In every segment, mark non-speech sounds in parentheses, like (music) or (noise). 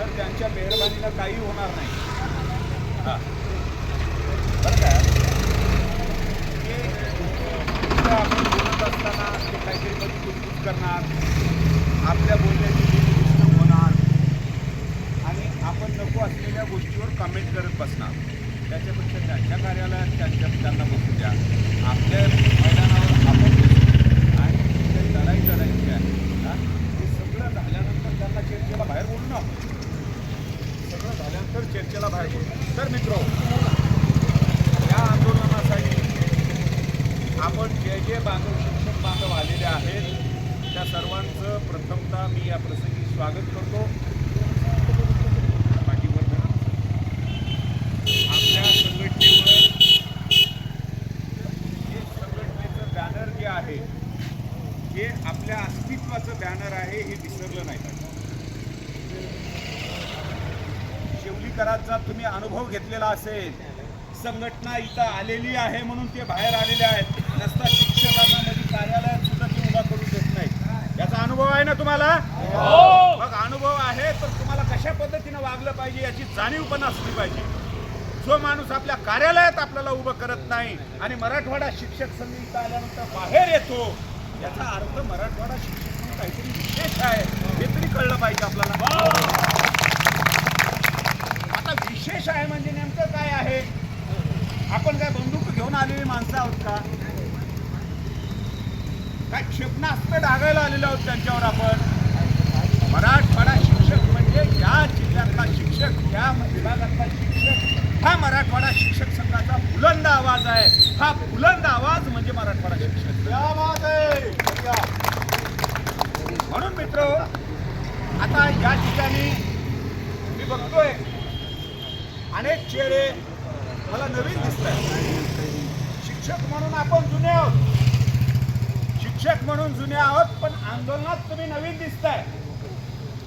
तर त्यांच्या मेहरबानीनं काही होणार नाही. हा. बरं का? आपण बोलत असताना ते काहीतरी कधी कुटकुट करणार आपल्या बोलण्याची डिस्टर्ब होणार आणि आपण नको असलेल्या गोष्टीवर कमेंट करत बसणार. त्याच्यापेक्षा त्यांच्या कार्यालयात त्यांच्या त्यांना बसू द्या. आपल्या मैदानावर आपण आणि लढाई लढायची आहे. हा? हे सगळं झाल्यानंतर त्यांना चर्चेला बाहेर बोलू ना पूर्ण झाल्यानंतर चर्चेला बाहेर बोलू तर मित्र या आंदोलनासाठी आपण जे जे बांधव शिक्षक बांधव आलेले आहेत त्या सर्वांचं प्रथमतः मी या प्रसंगी स्वागत करतो. आपल्या संघटनेवर हे संघटनेचं बॅनर जे आहे हे आपल्या अस्तित्वाचं बॅनर आहे हे विसरलं नाही. शेवलीकरांचा तुम्ही अनुभव घेतलेला असेल संघटना इथं आलेली आहे म्हणून ते बाहेर आलेले आहेत. नसता शिक्षकांना मध्ये कार्यालयात सुद्धा ते उभा करून देत नाही याचा अनुभव आहे ना तुम्हाला? मग अनुभव आहे तर तुम्हाला कशा पद्धतीनं वागलं पाहिजे याची जाणीव पण असली पाहिजे. जो माणूस आपल्या कार्यालयात आपल्याला उभं करत नाही आणि मराठवाडा शिक्षक संघ इथं आल्यानंतर बाहेर येतो याचा अर्थ मराठवाडा शिक्षक काहीतरी विशेष आहे हे तरी कळलं पाहिजे आपल्याला. आता विशेष आहे म्हणजे नेमकं काय आहे? आपण काय बंदूक घेऊन आलेली माणसं आहोत का? काय क्षेपणास्त्र डागायला आलेलो आहोत त्यांच्यावर आपण? मराठवाडा शिक्षक म्हणजे या जिल्ह्यातला शिक्षक या विभागातला शिक्षक हा मराठवाडा शिक्षक संघाचा बुलंद आवाज आहे. हा बुलंद आवाज म्हणजे मराठवाडा शिक्षक म्हणून मित्र आता या ठिकाणी मी बघतोय अनेक चेहरे मला नवीन दिसत आहेत शिक्षक म्हणून आपण जुने आहोत. शिक्षक म्हणून जुने आहोत पण आंदोलनात तुम्ही नवीन दिसताय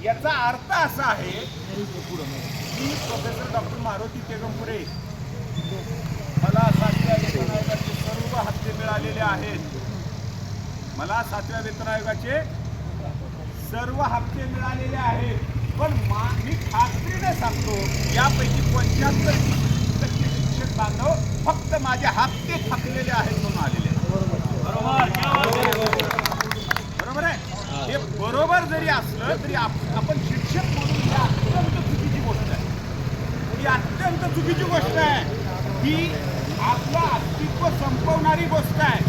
याचा अर्थ असा आहे की प्रोफेसर डॉक्टर मारुती तेगमपुरे मला सातव्या वेतन आयोगाचे सर्व हप्ते मिळालेले आहेत. मला सातव्या वेतन आयोगाचे सर्व हप्ते मिळालेले आहेत. पण मा मी खात्रीने सांगतो यापैकी पंच्याहत्तर टक्के शिक्षक बांधव फक्त माझे हप्ते थकलेले आहेत म्हणून आलेले आहेत. बरोबर आहे? हे बरोबर जरी असलं तरी आप- आपण शिक्षक म्हणून ही अत्यंत चुकीची गोष्ट आहे. ही अत्यंत चुकीची गोष्ट आहे. ही आपलं अस्तित्व संपवणारी गोष्ट आहे.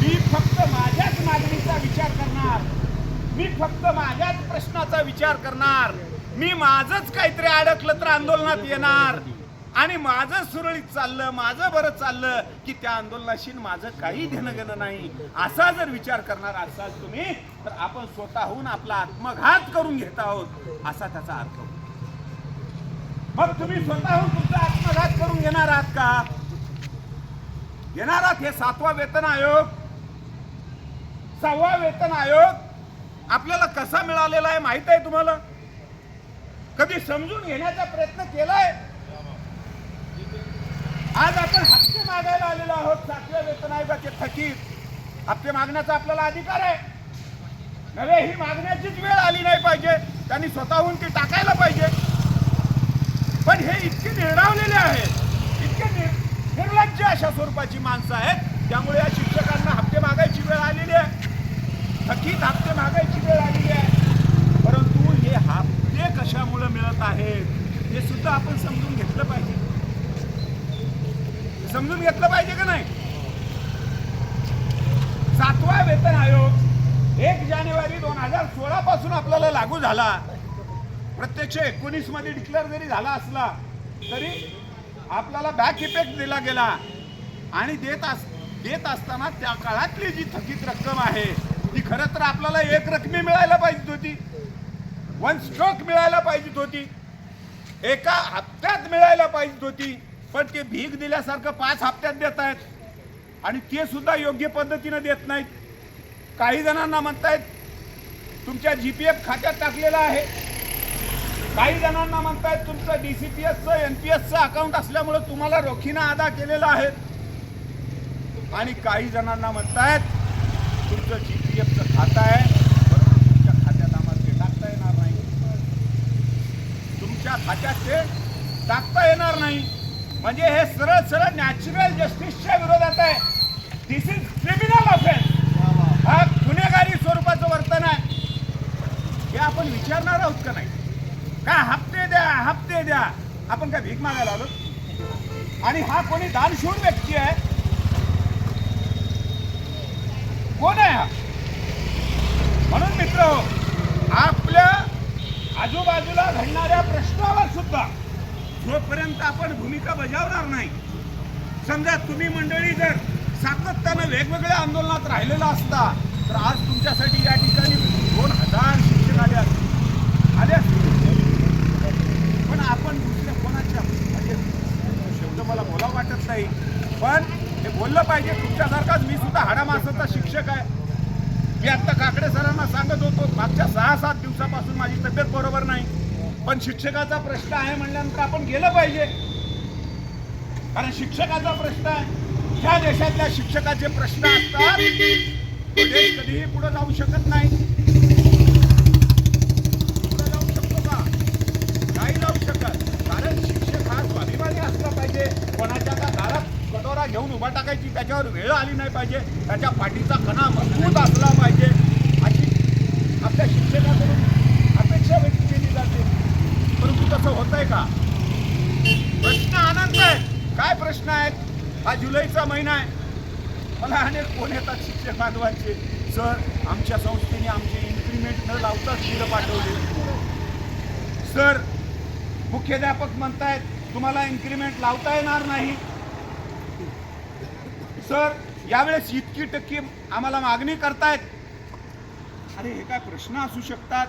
मी फक्त माझ्याच मागणीचा विचार करणार. मी फक्त माझ्याच प्रश्नाचा विचार करणार. मी माझंच काहीतरी अडकलं तर आंदोलनात येणार. आणि माझं सुरळीत चाललं माझं बरं चाललं की त्या आंदोलनाशी माझं काही घेणं नाही. असा जर विचार करणार असाल तुम्ही तर आपण स्वतःहून आपला आत्मघात करून घेत आहोत असा त्याचा अर्थ मग तुम्ही स्वतःहून तुमचा आत्मघात करून घेणार आहात का? घेणार आहात हे सातवा वेतन आयोग. सहावा वेतन आयोग आपल्याला कसा मिळालेला आहे माहीत आहे तुम्हाला? कधी समजून घेण्याचा प्रयत्न केलाय? आज आपण हप्ते मागायला आलेलो आहोत सातव्या वेतन आयोगाचे थकीत. हप्ते मागण्याचा आपल्याला अधिकार आहे. नव्हे ही मागण्याचीच वेळ आली नाही पाहिजे. त्यांनी स्वतःहून ती टाकायला पाहिजे. पण हे इतके निर्णावलेले आहेत इतके निर्लज्ज अशा स्वरूपाची माणसं आहेत त्यामुळे या शिक्षकांना हप्ते मागायची वेळ आलेली आहे. थकीत हप्ते मागायची वेळ आलेली आहे. परंतु हे हप्ते कशामुळे मिळत आहेत हे सुद्धा आपण समजून घेतलं पाहिजे. समजून घेतलं पाहिजे का नाही? सातवा वेतन आयोग एक जानेवारी दोन हजार सोळा पासून आपल्याला लागू झाला. प्रत्यक्ष एकोणीसमध्ये डिक्लेअर जरी झाला असला तरी आपल्याला बॅक इफेक्ट दिला गेला. आणि देत अस देत असताना त्या काळातली जी थकीत रक्कम आहे ती खरं तर आपल्याला एक रकमी मिळायला पाहिजे होती. वन स्ट्रोक मिळायला पाहिजे होती. एका हप्त्यात मिळायला पाहिजे होती. पण ते भीक दिल्यासारखं पाच हप्त्यात देत आहेत. आणि ते सुद्धा योग्य पद्धतीनं देत नाहीत. काही जणांना म्हणतायत तुमच्या जी पी एफ खात्यात टाकलेलं आहे. काही जणांना म्हणतायत तुमचं डी सी पी एसचं एन पी एसचं अकाउंट असल्यामुळे तुम्हाला रोखीनं अदा केलेलं आहे. आणि काही जणांना म्हणतायत तुमचं जी पी एफचं खातं आहे परंतु तुमच्या खात्यात आम्हाला ते टाकता येणार नाही त्या खात्यात ते टाकता येणार नाही म्हणजे हे सरळ सरळ नॅचरल जस्टिसच्या विरोधात आहे. दिस इज क्रिमिनल ऑफेन्स हा गुन्हेगारी स्वरूपाचं वर्तन आहे. हे आपण विचारणार आहोत का नाही? का हप्ते द्या हप्ते द्या. आपण काय भीक मागायला आलो? आणि हा कोणी दानशूर व्यक्ती आहे? कोण आहे हा? म्हणून मित्र आपल्या आजूबाजूला घडणाऱ्या प्रश्नावर सुद्धा जोपर्यंत आपण भूमिका बजावणार नाही समजा तुम्ही मंडळी जर सातत्यानं वेगवेगळ्या आंदोलनात राहिलेला असता तर आज तुमच्यासाठी या ठिकाणी दोन हजार शिक्षक आले असते आले असते पण आपण दुसऱ्या कोणाच्या? म्हणजे शब्द मला बोलावं वाटत नाही. पण हे बोललं पाहिजे. तुमच्यासारखाच मी सुद्धा हाडामासाचा शिक्षक आहे. मी आत्ता काकडे सरांना सांगत होतो मागच्या सहा सात दिवसापासून माझी तब्येत बरोबर नाही. पण शिक्षकाचा प्रश्न आहे म्हणल्यानंतर आपण गेलं पाहिजे. कारण शिक्षकाचा प्रश्न आहे. ह्या देशातल्या शिक्षकाचे प्रश्न असतात. तो देश कधीही पुढे जाऊ शकत नाही. पुढे जाऊ शकतो का? नाही जाऊ शकत. कारण शिक्षक हा स्वाभिमानी असला पाहिजे. कोणाच्या का दारात कटोरा घेऊन उभा टाकायची त्याच्यावर वेळ आली नाही पाहिजे. त्याच्या पाठीचा कणा मजबूत असला पाहिजे अशी आपल्या शिक्षकाकडून अपेक्षा व्यक्त केली जाते परंतु तसं होत आहे का प्रश्न अनंत आहेत काय प्रश्न आहेत. हा जुलैचा महिना आहे. मला अनेक फोन येतात शिक्षक बांधवांचे. सर आमच्या संस्थेने आमचे इन्क्रीमेंट न लावताच बिलं पाठवले. सर मुख्याध्यापक म्हणतायत तुम्हाला इन्क्रीमेंट लावता येणार नाही. सर यावेळेस इतकी टक्के आम्हाला मागणी करतायत. अरे हे काय प्रश्न असू शकतात?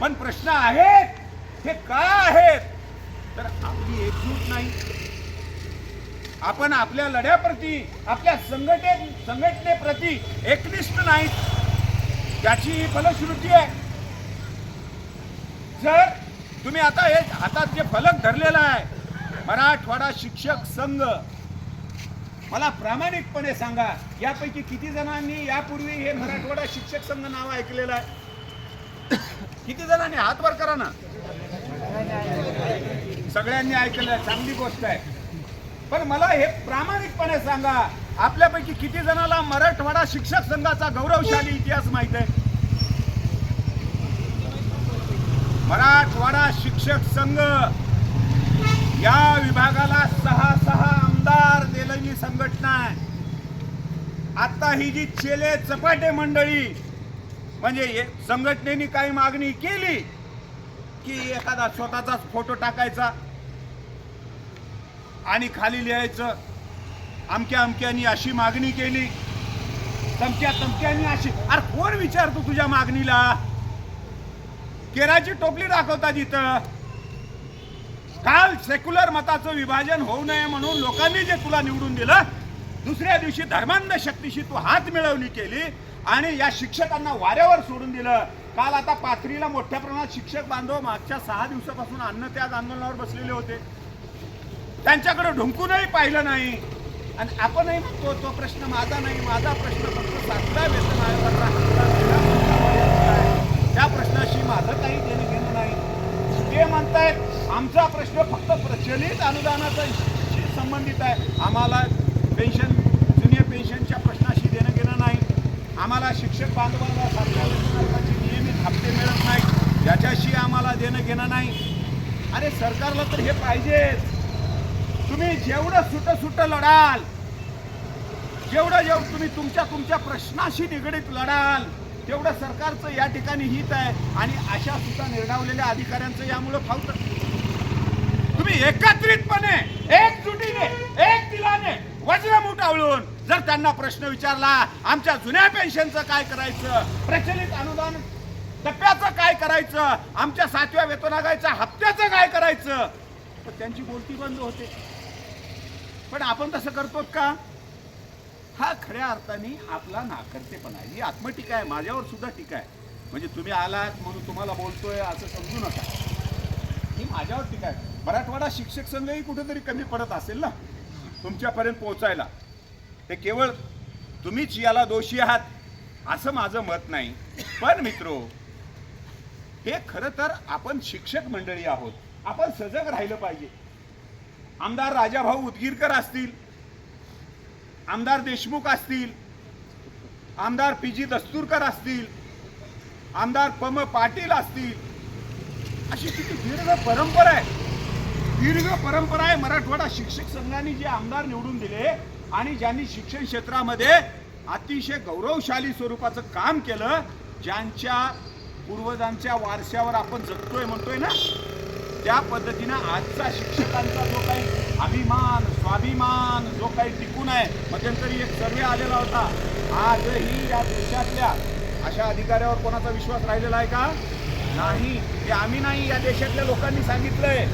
पण प्रश्न आहेत. हे का आहेत? तर आपली एकजूट नाही. आपण आपल्या लढ्याप्रती आपल्या संघटे संघटनेप्रती एकनिष्ठ नाहीत. त्याची ही फलश्रुती आहे. जर तुम्ही आता हे हातात जे फलक धरलेला आहे मराठवाडा शिक्षक संघ मला प्रामाणिकपणे सांगा यापैकी किती जणांनी यापूर्वी हे मराठवाडा शिक्षक संघ नाव ऐकलेलं आहे? किती जणांनी? हात वर करा ना. सगळ्यांनी ऐकलं आहे चांगली गोष्ट आहे. पण मला हे प्रामाणिकपणे सांगा आपल्यापैकी किती जणाला मराठवाडा शिक्षक संघाचा गौरवशाली इतिहास माहीत आहे? मराठवाडा शिक्षक संघ या विभागाला सहा सहा आमदार दिलेली संघटना आहे. आता ही जी चेले चपाटे मंडळी म्हणजे संघटनेने काही मागणी केली की एखादा स्वतःचाच फोटो टाकायचा? आणि खाली लिहायचं अमक्या अमक्यानी अशी मागणी केली. तमक्या तमक्यानी अशी अरे कोण विचारतो तुझ्या मागणीला? केराची टोपली दाखवतात इथं काल सेक्युलर मताचं विभाजन होऊ नये म्हणून लोकांनी जे तुला निवडून दिलं दुसऱ्या दिवशी धर्मांध शक्तीशी तू हात मिळवणी केली आणि या शिक्षकांना वाऱ्यावर सोडून दिलं. काल आता पाथरीला मोठ्या प्रमाणात शिक्षक बांधव मागच्या सहा दिवसापासून अन्नत्याग आंदोलनावर बसलेले होते. त्यांच्याकडे ढुंकूनही पाहिलं नाही. आणि आपणही म्हणतो तो प्रश्न माझा नाही माझा प्रश्न फक्त सातव्या वेतन आयोगाचा आहे. त्या प्रश्नाशी माझं काही देणं घेणं नाही. ते म्हणतायत आमचा प्रश्न फक्त प्रचलित अनुदानाचा संबंधित आहे. आम्हाला पेन्शन जुनियर पेन्शनच्या प्रश्नाशी देणं घेणं नाही. आम्हाला शिक्षक बांधवांना सातव्या वेतन नियमित हप्ते मिळत नाही याच्याशी आम्हाला देणं घेणं नाही. अरे सरकारला तर हे पाहिजेच. तुम्ही जेवढं सुट सुट लढाल जेवढं जेवढं तुम्ही तुमच्या तुमच्या प्रश्नाशी निगडीत लढाल तेवढं सरकारचं या ठिकाणी हित आहे आणि अशा सुद्धा निर्णावलेल्या अधिकाऱ्यांचं यामुळं फावत. तुम्ही एकत्रितपणे एकजुटीने एक दिलाने वज्र आवळून जर त्यांना प्रश्न विचारला आमच्या जुन्या पेन्शनचं काय करायचं प्रचलित अनुदान टप्प्याचं काय करायचं आमच्या सातव्या वेतनागायच्या हप्त्याचं काय करायचं तर त्यांची बोलती बंद होते. पण आपण तसं करतो का? हा खऱ्या अर्थाने आपला नाकर्तेपणा आहे ही आत्मटीका आहे माझ्यावर सुद्धा टीका आहे. म्हणजे तुम्ही आलात म्हणून तुम्हाला बोलतोय असं समजू नका. ही माझ्यावर टीका आहे. मराठवाडा शिक्षक संघही कुठेतरी कमी पडत असेल ना? तुमच्यापर्यंत पोहोचायला. ते केवळ तुम्हीच याला दोषी आहात असं माझं मत नाही. पण मित्रो हे खरं तर आपण शिक्षक मंडळी आहोत. आपण सजग राहिलं पाहिजे. आमदार राजाभाऊ उदगीरकर असतील आमदार देशमुख असतील आमदार पी जी दस्तूरकर असतील आमदार पम पाटील असतील अशी किती दीर्घ परंपरा आहे. दीर्घ परंपरा आहे. मराठवाडा शिक्षक संघाने जे आमदार निवडून दिले आणि ज्यांनी शिक्षण क्षेत्रामध्ये अतिशय गौरवशाली स्वरूपाचं काम केलं ज्यांच्या पूर्वजांच्या वारशावर आपण जगतोय म्हणतोय ना त्या पद्धतीनं आजचा शिक्षकांचा जो काही अभिमान स्वाभिमान जो काही टिकून आहे मध्यंतरी एक सर्वे आलेला होता. आजही या देशातल्या अशा अधिकाऱ्यावर कोणाचा विश्वास राहिलेला आहे का? नाही. ते आम्ही नाही या देशातल्या लोकांनी सांगितलंय.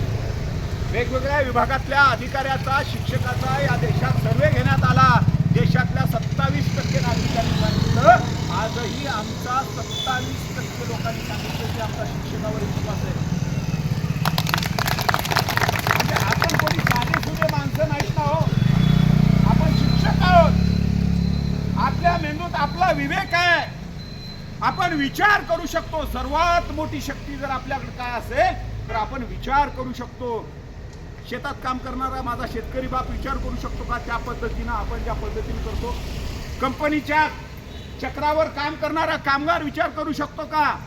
वेगवेगळ्या विभागातल्या अधिकाऱ्याचा शिक्षकाचा या देशात सर्वे घेण्यात आला. देशातल्या सत्तावीस टक्के नागरिकांनी सांगितलं. आजही आमचा सत्तावीस टक्के लोकांनी सांगितलं की आमचा शिक्षकावर विश्वास आहे म्हणजे आपण कोणी साधे माणसं नाहीत ना हो. आपण शिक्षक आहोत. आपल्या मेंदूत आपला विवेक आहे. आपण विचार करू शकतो. सर्वात मोठी शक्ती जर आपल्याकडे काय असेल तर आपण विचार करू शकतो. शेतात काम करणारा माझा शेतकरी बाप विचार करू शकतो का? त्या पद्धतीनं आपण ज्या पद्धतीने करतो. कंपनीच्या चक्रावर काम करणारा कामगार विचार करू शकतो का?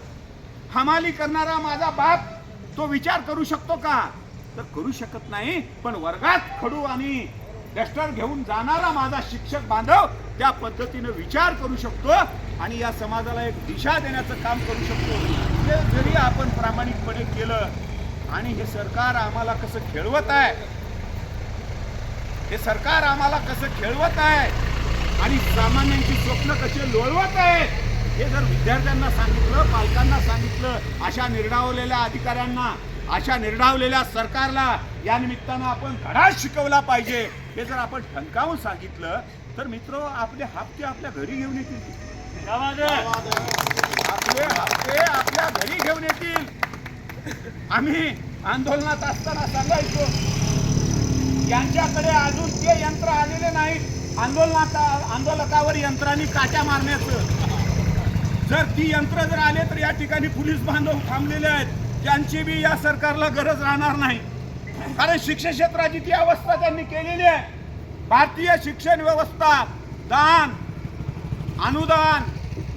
हमाली करणारा माझा बाप तो विचार करू शकतो का? तर करू शकत नाही पण वर्गात खडू आणि डस्टर घेऊन जाणारा माझा शिक्षक बांधव त्या पद्धतीनं विचार करू शकतो आणि या समाजाला एक दिशा देण्याचं काम करू शकतो. हे जरी आपण प्रामाणिकपणे केलं आणि हे सरकार आम्हाला कसं खेळवत आहे हे सरकार आम्हाला कसं खेळवत आहे आणि सामान्यांची स्वप्न कसे लोळवत आहेत हे जर विद्यार्थ्यांना सांगितलं पालकांना सांगितलं अशा निर्णावलेल्या अधिकाऱ्यांना अशा निर्डावलेल्या सरकारला या निमित्तानं आपण धडा शिकवला पाहिजे. हे जर आपण ठणकावून सांगितलं तर मित्र आपले हप्ते आपल्या घरी घेऊन येतील आपले हप्ते आपल्या घरी घेऊन येतील. आम्ही आंदोलनात असताना सांगायचो यांच्याकडे अजून ते यंत्र आलेले नाहीत. आंदोलनात आंदोलकावर यंत्रांनी काट्या मारण्याचं. जर ती यंत्र जर आले तर या ठिकाणी पोलीस बांधव थांबलेले आहेत. ज्यांची बी या सरकारला गरज राहणार नाही. कारण शिक्षण क्षेत्राची ती अवस्था त्यांनी केलेली आहे. भारतीय शिक्षण व्यवस्था दान अनुदान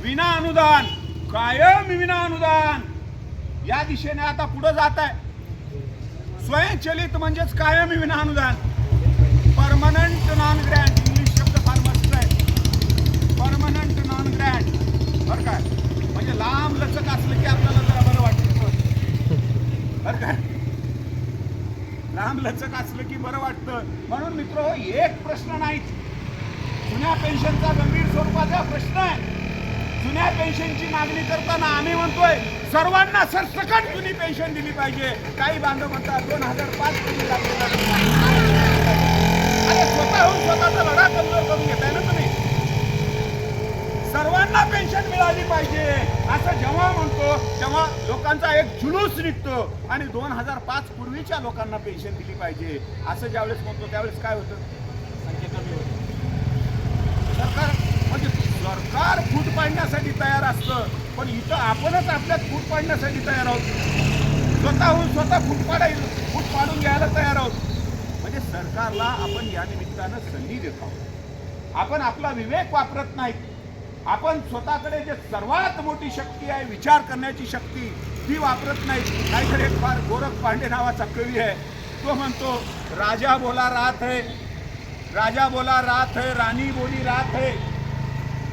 विना अनुदान कायम विना अनुदान या दिशेने आता पुढे जात आहे. स्वयंचलित म्हणजेच कायम विना अनुदान परमनंट नॉन ग्रँट इंग्लिश शब्द फार मस्त आहे. परमनंट नॉन ग्रँट बरं काय म्हणजे लांब लचक असलं की आपल्याला जरा बरं वाटतं काय लांब लचक असलं की बरं वाटतं. म्हणून मित्र हो, एक प्रश्न नाहीच जुन्या पेन्शनचा गंभीर स्वरूपाचा प्रश्न आहे. जुन्या पेन्शनची मागणी करताना आम्ही म्हणतोय सर्वांना सरसकट जुनी पेन्शन दिली पाहिजे. काही बांधव म्हणतात दोन हजार पाच कोटी लागले स्वतःहून स्वतःचा लढा कमजोर करून घेताय ना? सर्वांना पेन्शन मिळाली पाहिजे. असं जेव्हा म्हणतो तेव्हा लोकांचा एक जुलूस निघतो आणि दोन हजार पाच पूर्वीच्या लोकांना पेन्शन दिली पाहिजे. असं ज्यावेळेस म्हणतो त्यावेळेस काय होतं? संख्या कमी होती. सरकार म्हणजे सरकार फूट पाडण्यासाठी तयार असतं पण इथं आपणच आपल्यात फूट पाडण्यासाठी तयार आहोत. स्वतःहून स्वतः फूट पाडायला फूट पाडून घ्यायला तयार आहोत. म्हणजे सरकारला आपण या निमित्तानं संधी देत आहोत. आपण आपला विवेक वापरत नाही आपण स्वतःकडे जे सर्वात मोठी शक्ती आहे विचार करण्याची शक्ती ती वापरत नाही. काहीतरी एक फार गोरख पांडे नावाचा कवी आहे. तो म्हणतो राजा बोला रात है राजा बोला रात है रानी बोली रात है.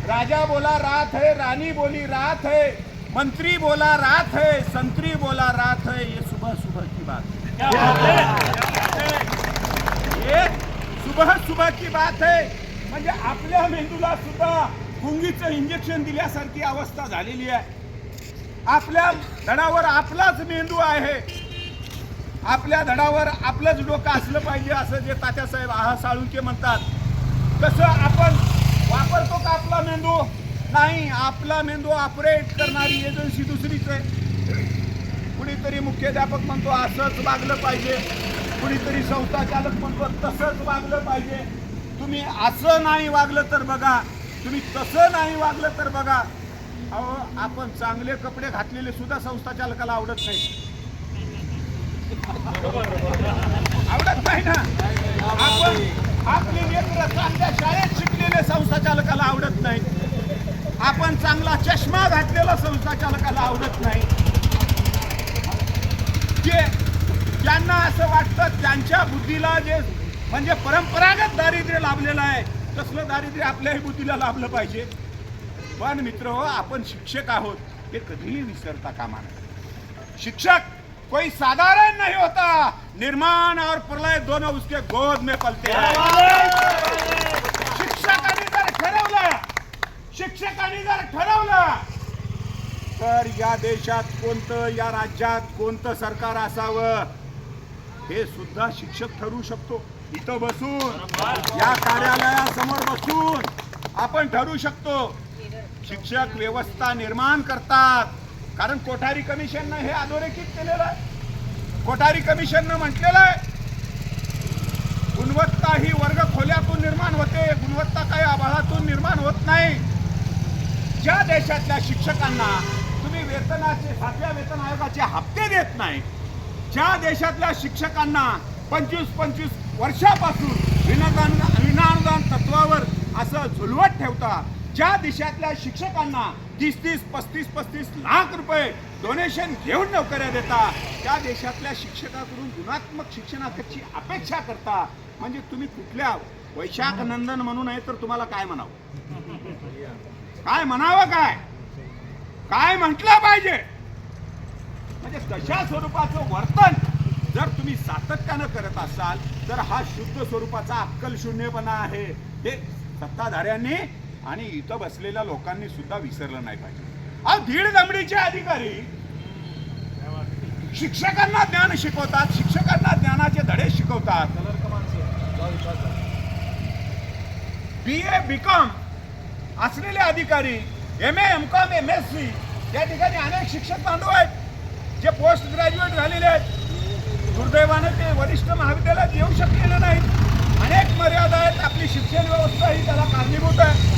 राजा बोला रात है रानी बोली रात है. मंत्री बोला रात है संतरी बोला रात है. ये सुबह सुबह की बात है? ये सुबह सुबह की बात है। म्हणजे आपल्या मेंदूला सुद्धा गुंगीचं इंजेक्शन दिल्यासारखी अवस्था झालेली आहे. आपल्या धडावर आपलाच मेंदू आहे. आपल्या धडावर आपलंच डोकं असलं पाहिजे असं जे तात्यासाहेब आहा साळुंके म्हणतात. तसं आपण वापरतो का आपला मेंदू? नाही आपला मेंदू ऑपरेट करणारी एजन्सी दुसरीच आहे. कुणीतरी मुख्याध्यापक म्हणतो असंच वागलं पाहिजे. कुणीतरी संस्थाचालक म्हणतो तसंच वागलं पाहिजे. तुम्ही असं नाही वागलं तर बघा तुम्ही तसं नाही वागलं तर बघा अहो आपण चांगले कपडे घातलेले सुद्धा संस्था चालकाला आवडत नाही. आवडत नाही ना? आपण आपले लेकरं चांगल्या शाळेत शिकलेले संस्था चालकाला आवडत नाही. आपण चांगला चष्मा घातलेला संस्था चालकाला आवडत नाही. जे ज्यांना असं वाटतं त्यांच्या बुद्धीला जे म्हणजे परंपरागत दारिद्र्य लाभलेलं आहे तसलं दारिद्र्य आपल्याही बुद्धीला लाभलं पाहिजे? पण मित्र हो आपण शिक्षक आहोत. हे कधीही विसरता कामा नाही शिक्षक कोई साधारण नहीं होता. निर्माण और प्रलय दोनों उसके गोद में पलते हैं. शिक्षकांनी जर ठरवलं शिक्षकांनी जर ठरवलं तर या देशात कोणतं या राज्यात कोणतं सरकार असावं हे सुद्धा शिक्षक ठरवू शकतो. इथं बसून या कार्यालयासमोर बसून आपण ठरू शकतो. शिक्षक व्यवस्था निर्माण करतात. कारण कोठारी कमिशननं हे अधोरेखित केलेलं आहे. कोठारी कमिशननं म्हटलेलं आहे गुणवत्ता ही वर्ग खोल्यातून निर्माण होते गुणवत्ता काही आभाळातून निर्माण होत नाही. ज्या देशातल्या शिक्षकांना तुम्ही वेतनाचे सातव्या वेतन आयोगाचे हप्ते देत नाही ज्या देशातल्या शिक्षकांना पंचवीस पंचवीस वर्षापासून विनादान विनाअनुदान तत्वावर असं झुलवत ठेवता ज्या देशातल्या शिक्षकांना तीस तीस पस्तीस पस्तीस लाख रुपये डोनेशन घेऊन नोकऱ्या देता त्या देशातल्या शिक्षकाकडून गुणात्मक शिक्षणाची अपेक्षा करता म्हणजे तुम्ही कुठल्या वैशाख नंदन म्हणू नये तर तुम्हाला काय म्हणावं? काय म्हणावं काय? काय म्हटलं पाहिजे? म्हणजे तशा स्वरूपाचं वर्तन जर तुम्ही सातत्यानं करत असाल तर हा शुद्ध स्वरूपाचा अक्कल शून्यपणा आहे. हे सत्ताधाऱ्यांनी आणि इथं बसलेल्या लोकांनी सुद्धा विसरलं नाही पाहिजे. अहो दीड दमडीचे अधिकारी शिक्षकांना ज्ञान शिकवतात शिक्षकांना ज्ञानाचे धडे शिकवतात. बी ए बी कॉम असलेले अधिकारी M A M com M S C या ठिकाणी अनेक शिक्षक बांधव आहेत जे पोस्ट ग्रॅज्युएट झालेले आहेत. दुर्दैवानं ते वरिष्ठ महाविद्यालयात येऊ शकलेलं नाहीत. अनेक मर्यादा आहेत. आपली शिक्षण व्यवस्था ही त्याला कारणीभूत आहे.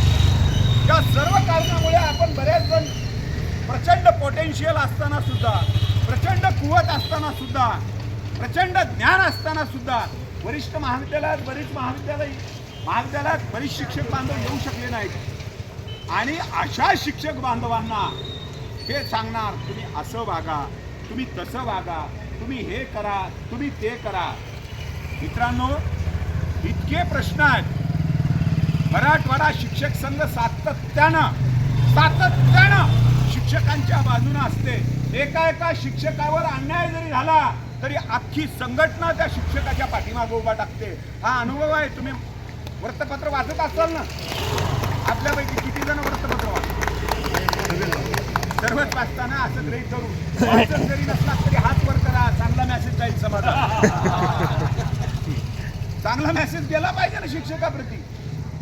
या सर्व कारणामुळे आपण बरेच जण प्रचंड पोटेन्शियल असताना सुद्धा प्रचंड कुवत असताना सुद्धा प्रचंड ज्ञान असताना सुद्धा वरिष्ठ महाविद्यालयात बरीच महाविद्यालय महाविद्यालयात बरीच शिक्षक बांधव येऊ शकले नाहीत. आणि अशा शिक्षक बांधवांना हे सांगणार तुम्ही असं वागा तुम्ही तसं वागा तुम्ही हे करा तुम्ही ते करा. मित्रांनो इतके प्रश्न आहेत. मराठवाडा शिक्षक संघ सातत्यानं सातत्यानं शिक्षकांच्या बाजूने असते. एका एका शिक्षकावर अन्याय जरी झाला तरी अख्खी संघटना त्या शिक्षकाच्या पाठीमागे उभा टाकते. हा अनुभव आहे. तुम्ही वृत्तपत्र वाचत असाल ना? आपल्यापैकी किती जण वृत्तपत्र वाचतात? सर्वच वाचताना असं ग्रहित करू जरी नसला तरी हाच करा चांगला मेसेज जाईल समाजात चांगला मेसेज गेला पाहिजे ना शिक्षकाप्रती.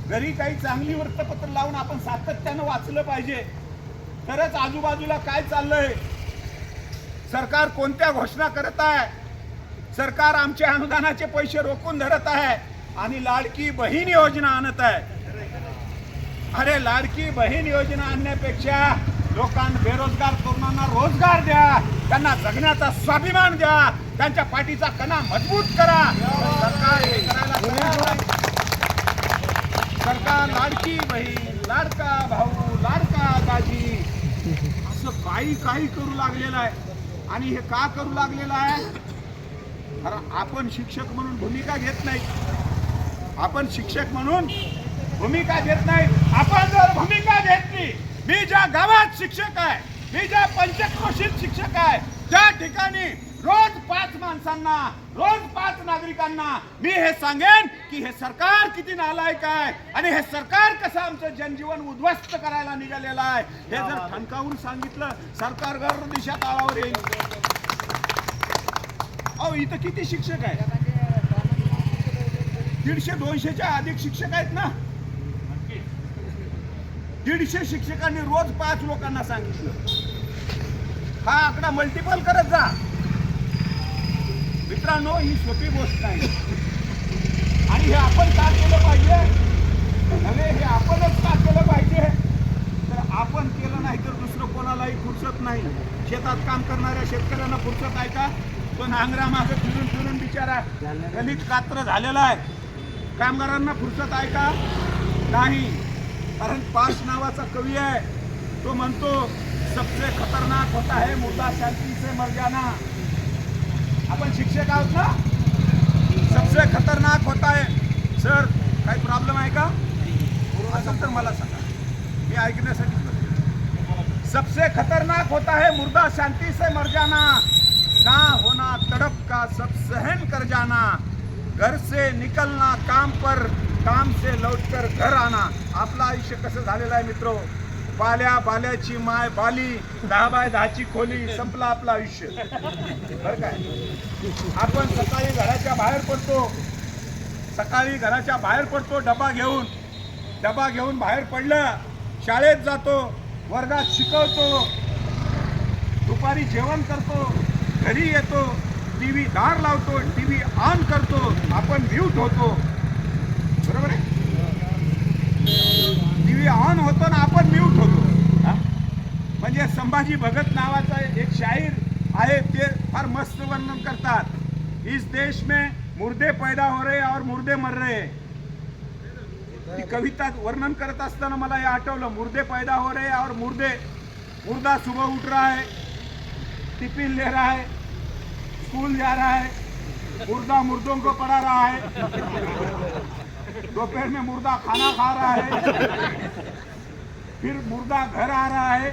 घरी काही चांगली वृत्तपत्र लावून आपण सातत्यानं वाचलं पाहिजे. तरच आजूबाजूला काय चाललंय? सरकार कोणत्या घोषणा करत आहे? सरकार आमच्या अनुदानाचे पैसे रोखून धरत आहे आणि लाडकी बहीण योजना आणत आहे. अरे लाडकी बहीण योजना आणण्यापेक्षा लोकांना बेरोजगार तरुणांना रोजगार द्या. त्यांना जगण्याचा स्वाभिमान द्या. त्यांच्या पाठीचा कणा मजबूत करा. सरकार हे करायला सरकार लाडकी बहीण लाडका भाऊ लाडका दाजी असं काही काही करू लागलेलं आहे. आणि हे का करू लागलेलं आहे? कारण आपण शिक्षक म्हणून भूमिका घेत नाही. आपण शिक्षक म्हणून भूमिका घेत नाही. आपण जर भूमिका घेतली मी ज्या गावात शिक्षक आहे मी ज्या पंचक्रोशीत शिक्षक आहे त्या ठिकाणी रोज पाच माणसांना रोज पाच नागरिकांना मी हे सांगेन की हे सरकार किती नालायक आहे आणि हे सरकार कसं आमचं जनजीवन उद्ध्वस्त करायला निघालेलं आहे हे जर ठणकावून सांगितलं सरकार गर्व दिशा ताळावर येईल. अहो इथं किती शिक्षक आहे दीडशे दोनशेच्या अधिक शिक्षक आहेत ना? दीडशे शिक्षकांनी रोज पाच लोकांना सांगितलं. हा आकडा मल्टिपल करत जा. मित्रांनो ही सोपी गोष्ट नाही आणि हे आपण का केलं पाहिजे? नव्हे हे आपणच का केलं पाहिजे? तर आपण केलं नाही तर दुसरं कोणालाही फुरसत नाही. शेतात काम करणाऱ्या शेतकऱ्यांना फुरसत आहे का? तो नांगरा मागे फिरून फिरून बिचारा गलित कात्र झालेला आहे. कामगारांना फुरसत आहे का? नाही. कारण पाच नावाचा कवी आहे. तो म्हणतो सबसे खतरनाक होता है मुर्दा शांति से मर जाना। आपण शिक्षक आहोत ना सबसे खतरनाक होता है। सर काही प्रॉब्लेम आहे का? असेल तर मला सांगा. मी ऐकण्यासाठी सबसे खतरनाक होता है मुर्दा शांति से मर जाना। ना होना तड़प का सब सहन कर जाना। घर से निकलना काम पर काम से लौटकर घर आना। आपलं आयुष्य कसं झालेलं आहे मित्र? बाल्या बाल्याची माय बाली दहा बाय दहाची खोली संपलं आपलं आयुष्य. बरं काय? आपण सकाळी घराच्या बाहेर पडतो. सकाळी घराच्या बाहेर पडतो डबा घेऊन. डबा घेऊन बाहेर पडला शाळेत जातो वर्गात शिकवतो. दुपारी जेवण करतो घरी येतो टी व्ही दार लावतो टी व्ही ऑन करतो आपण म्यूट होतो. बरोबर आहे? टी व्ही ऑन होतो ना आपण म्यूट म्हणजे संभाजी भगत नावाचा एक शाहीर आहे ते फार मस्त वर्णन करतात. इस देश में मुर्दे पैदा हो रहे और मुर्दे मर रहे. ती कविता वर्णन करत असताना मला हे आठवलं. मुर्दे पैदा हो रहे और मुर्दे मुर्दा सुबह उठ रहा है टिफिन ले रहा है स्कूल जा रहा है मुर्दा मुर्दों को पढ़ा रहा है दोपहर में मुर्दा खाना खा रहा है फिर मुर्दा घर आ रहा है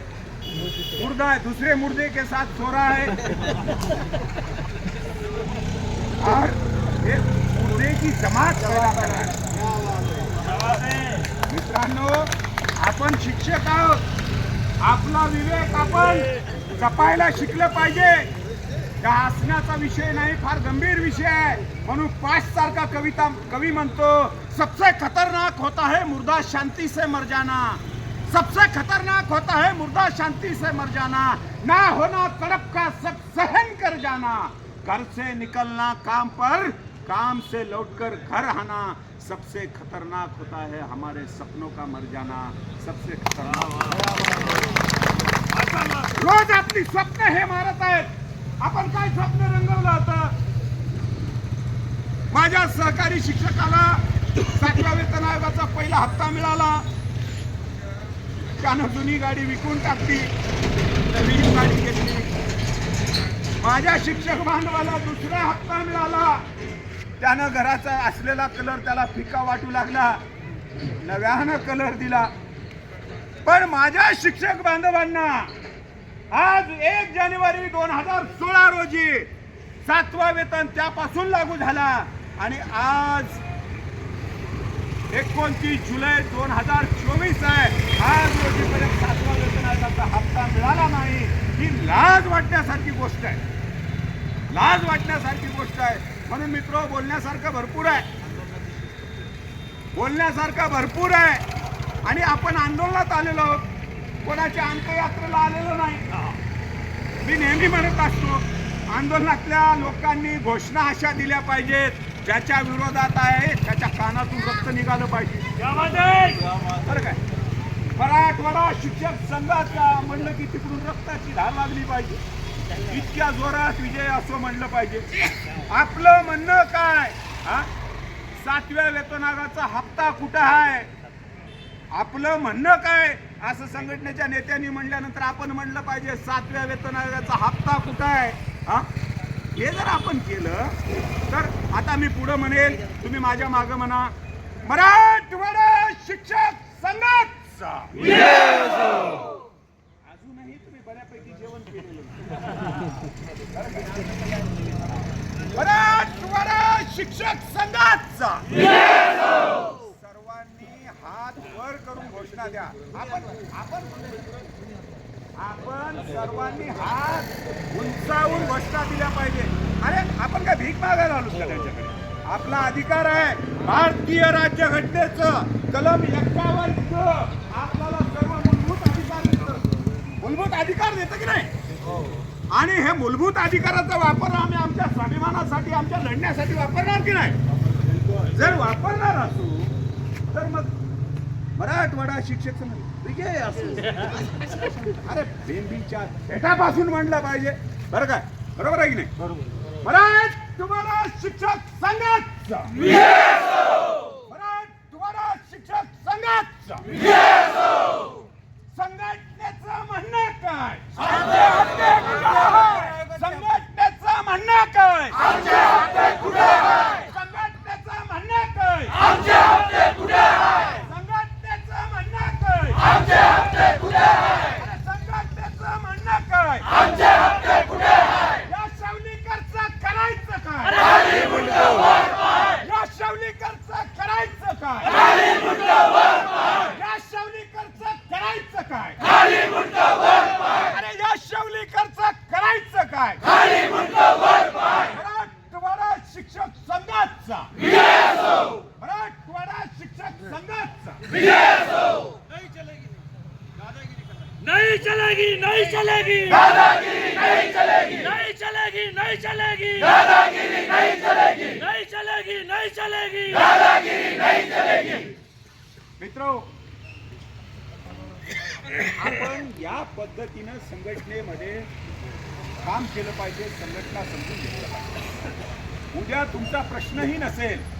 मुर्दा है दूसरे मुर्दे के साथ सो रहा है। और एक मुर्दे की जमात पैदा कर रहा है। मित्रांनो आपण शिक्षक आहोत। आपला विवेक आपण जपायला शिकलं पाहिजे. त्या हसण्याचा विषय नाही फार गंभीर विषय आहे. म्हणून पाच सारखा कविता कवी म्हणतो सबसे खतरनाक होता है मुर्दा शांती से मर जाना. सबसे खतरनाक होता है मुर्दा शांति से मर जाना ना होना तड़प का सब सहन कर जाना। घर से निकलना काम पर काम से लौटकर घर आना सबसे खतरनाक होता है हमारे सपनों का मर जाना सबसे खतरनाक रोज आपली स्वप्न हे मारत आहेत आपण काय स्वप्न रंगवलं होतं। माझ्या सहकारी शिक्षकाला सातव्या वेतन आयोगाचा पहिला हप्ता मिळाला त्यानं जुनी गाडी विकून टाकली नवीन गाडी घेतली. माझ्या शिक्षक बांधवाला दुसरा हप्ता मिळाला. त्यानं घराचा असलेला कलर त्याला फिका वाटू लागला. नव्यानं कलर दिला. पण माझ्या शिक्षक बांधवांना आज एक जानेवारी दोन हजार सोळा रोजी सातवा वेतन त्यापासून लागू झाला. आणि आज एकोणतीस जुलै दोन हजार चोवीस आहे. आज रोजीपर्यंत सातवा वेतनाचा हप्ता मिळाला नाही. ही लाज वाटण्यासारखी गोष्ट आहे. लाज वाटण्यासारखी गोष्ट आहे. म्हणून मित्र बोलण्यासारखं भरपूर आहे. बोलण्यासारखं भरपूर आहे. आणि आपण आंदोलनात आलेलो आहोत. कोणाच्या अंत्ययात्रेला आलेलो नाही. मी नेहमी म्हणत असतो आंदोलनातल्या लोकांनी घोषणा अशा दिल्या पाहिजेत. ज्याच्या विरोधात आहे त्याच्या कानातून रक्त निघालं पाहिजे. बरं काय? मराठवाडा शिक्षक संघाचा म्हणलं की तिकडून रक्ताची धार लागली पाहिजे. इतक्या जोरात विजय असं म्हणलं पाहिजे. आपलं म्हणणं काय? हा? सातव्या वेतन हप्ता कुठं आहे? आपलं म्हणणं काय? असं संघटनेच्या नेत्यांनी म्हणल्यानंतर आपण म्हणलं पाहिजे सातव्या वेतन आयोगाचा हप्ता कुठं आहे? हा? हे जर आपण केलं तर आता मी पुढं म्हणेल तुम्ही माझ्या मागं म्हणा. मराठवाडा शिक्षक संघाचा. अजूनही तुम्ही बऱ्यापैकी जेवण केलेलं मराठवाडा शिक्षक संघाचा. सर्वांनी हात वर करून घोषणा द्या. आपण आपण आपण सर्वांनी हात उंचावून घोषणा दिल्या पाहिजे. अरे आपण काय भीक मागायला आलो का त्यांच्याकडे? आपला अधिकार आहे भारतीय राज्यघटनेचं कलम एक्कावन्न आपल्याला सर्व मूलभूत अधिकार देतं. मूलभूत अधिकार देतं की नाही? आणि हे मूलभूत अधिकाराचा वापर आम्ही आमच्या स्वाभिमानासाठी आमच्या लढण्यासाठी वापरणार की नाही? जर वापरणार असू तर मग मराठवाडा शिक्षक समिती विजय (laughs) अरे बेंबीच्या म्हणला पाहिजे. बरं काय बरोबर आहे की नाही? महाराज तुम्हाला शिक्षक सांगत तुम्हाला शिक्षक सांगत तुमचा प्रश्नही नसेल.